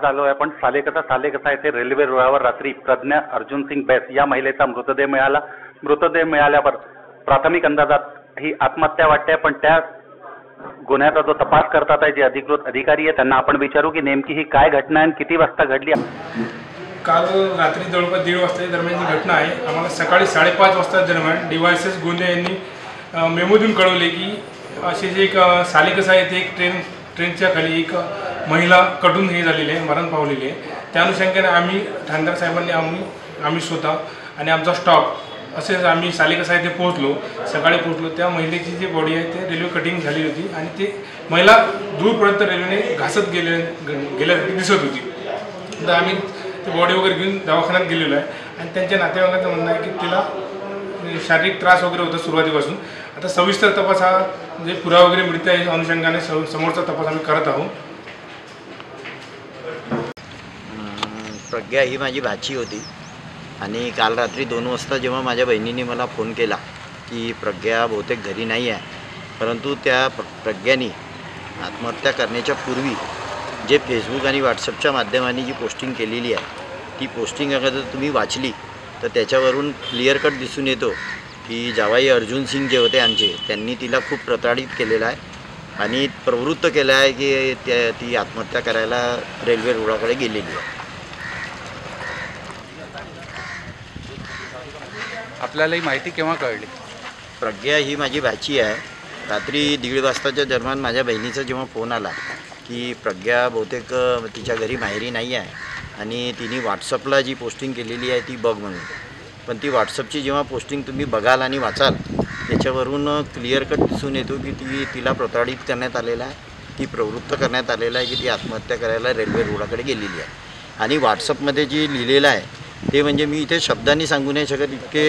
आज आलो आहे आपण सालेकसा सालेकसा येथे रेल्वे रुळावर रात्री प्रज्ञा अर्जुन सिंग बैस या महिलेचा मृतदेह मिळाला. मृतदेह मिळाल्यावर प्राथमिक अंदाजात ही आत्महत्या वाटते पण त्या गुन्ह्याचा जो तपास करतात आहे जे अधिकृत अधिकारी आहे त्यांना आपण विचारू की नेमकी ही काय घटना आहे आणि किती वाजता घडली काल रात्री जवळपास दीड वाजता दरम्यानची घटना आहे आम्हाला सकाळी साडेपाच वाजता दरम्यान डिवायसेस गोंदे यांनी अ, मेमोतून कळवले की असे जे एक सालेकसा येथे आहे एक ट्रेन ट्रेनच्या खाली एक महिला कटून हे झालेली आहे मरण पावलेली आहे. त्या अनुषंगाने आम्ही ठाणदार साहेबांनी आम्ही आम्ही स्वतः आणि आमचा स्टॉप असेच आम्ही सालिका ते पोहोचलो. सकाळी पोहोचलो. त्या महिलेची जी बॉडी आहे ते रेल्वे कटिंग झालेली होती आणि ते महिला दूरपर्यंत रेल्वेने घासत गेले ग- गेल्यासारखी दिसत होती. तर आम्ही ते बॉडी वगैरे घेऊन दवाखान्यात गेलेलो आहे आणि त्यांच्या नातेवाईकांचं म्हणणं आहे की तिला म्हणजे शारीरिक त्रास वगैरे होता सुरुवातीपासून. आता सविस्तर तपास हा जे पुरावा वगैरे मिळते आहे अनुषंगाने समोरचा तपास आम्ही करत आहोत. प्रज्ञा ही माझी भाची होती. आणि काल रात्री दोन वाजता जेव्हा माझ्या बहिणीने मला फोन केला की प्रज्ञा बहुतेक घरी नाही आहे परंतु त्या प्र प्रज्ञाने आत्महत्या करण्याच्या पूर्वी जे फेसबुक आणि व्हॉट्सअपच्या माध्यमाने जी पोस्टिंग केलेली आहे ती पोस्टिंग अगर जर तुम्ही वाचली तर त्याच्यावरून क्लिअर कट दिसून येतो की जावाई अर्जुन सिंग जे होते आमचे त्यांनी तिला खूप प्रताडित केलेलं आहे आणि प्रवृत्त केलं आहे की त्या ती आत्महत्या करायला रेल्वे रुळाकडे गेलेली आहे. आपल्याला ही माहिती केव्हा कळली? प्रज्ञा ही माझी भाची आहे. रात्री दीड वाजताच्या दरम्यान माझ्या बहिणीचा जेव्हा फोन आला की प्रज्ञा बहुतेक तिच्या घरी माहेरी नाही आहे आणि तिने व्हॉट्सअपला जी पोस्टिंग केलेली आहे ती बघ म्हणून. पण ती व्हॉट्सअपची जेव्हा पोस्टिंग तुम्ही बघाल आणि वाचाल त्याच्यावरून क्लिअर कट दिसून येतो की ती तिला प्रताडित करण्यात आलेला आहे ती प्रवृत्त करण्यात आलेला आहे की ती आत्महत्या करायला रेल्वे रोडाकडे गेलेली आहे. आणि व्हॉट्सअपमध्ये जे लिहिलेलं आहे ते म्हणजे मी इथे शब्दांनी सांगू नाही शकत इतके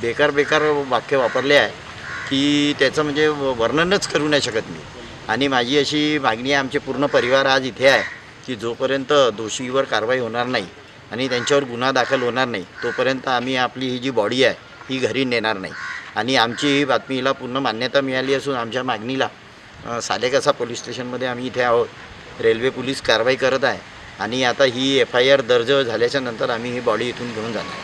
बेकार बेकार वाक्य वापरले आहे की त्याचं म्हणजे वर्णनच करू नाही शकत मी. आणि माझी अशी मागणी आहे आमचे पूर्ण परिवार आज इथे आहे की जोपर्यंत दोषीवर कारवाई होणार नाही आणि त्यांच्यावर गुन्हा दाखल होणार नाही तोपर्यंत आम्ही आपली ही जी बॉडी आहे ही घरी नेणार नाही. आणि आमची ही बातमीला पूर्ण मान्यता मिळाली असून आमच्या मागणीला अ, सालेकसा पोलीस स्टेशनमध्ये आम्ही इथे आहोत. रेल्वे पोलीस कारवाई करत आहे. आणि आता ही एफ आय आर दर्ज झाल्याच्यानंतर आम्ही ही बॉडी इथून घेऊन जाणार.